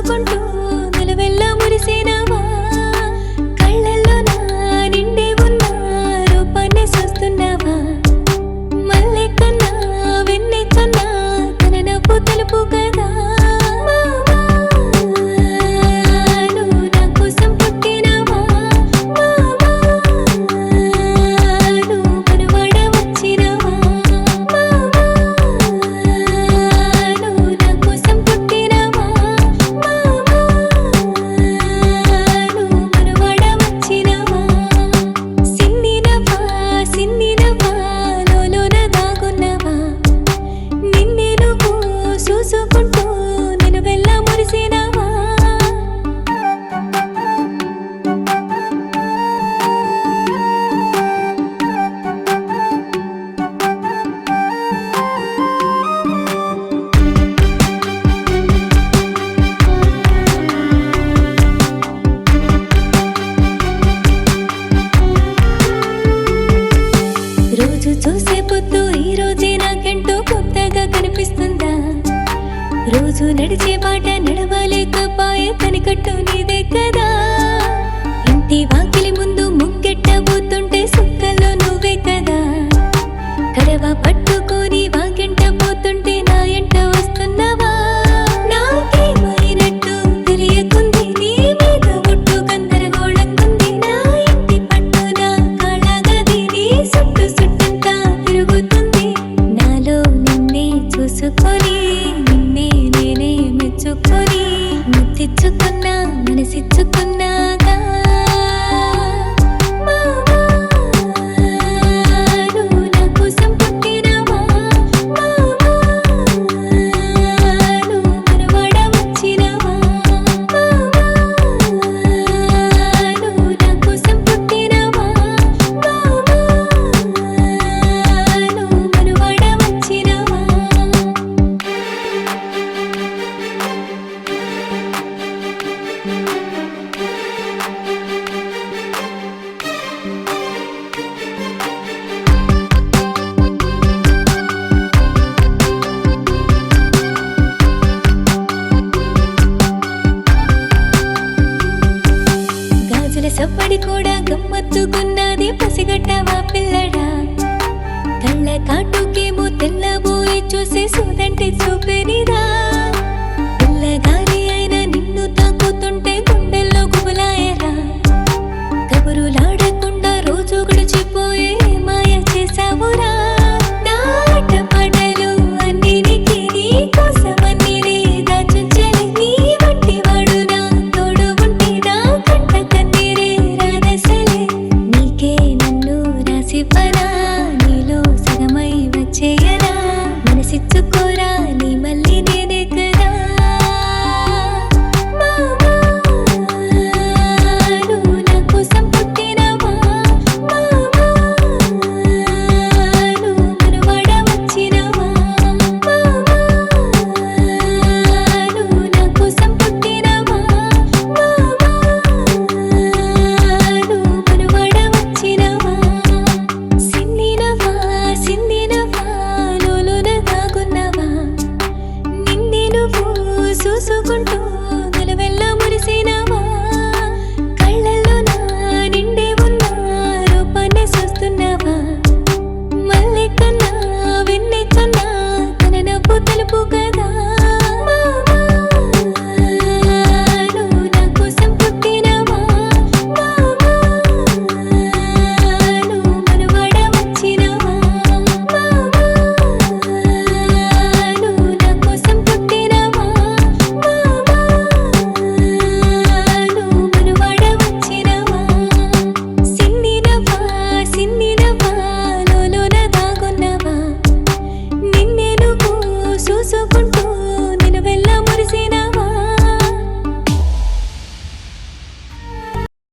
చదువుకుంటూ రోజు నడిచే పాట నడవలేకపోయే పని కట్టు నీదే కదా. ఇంటి వాకి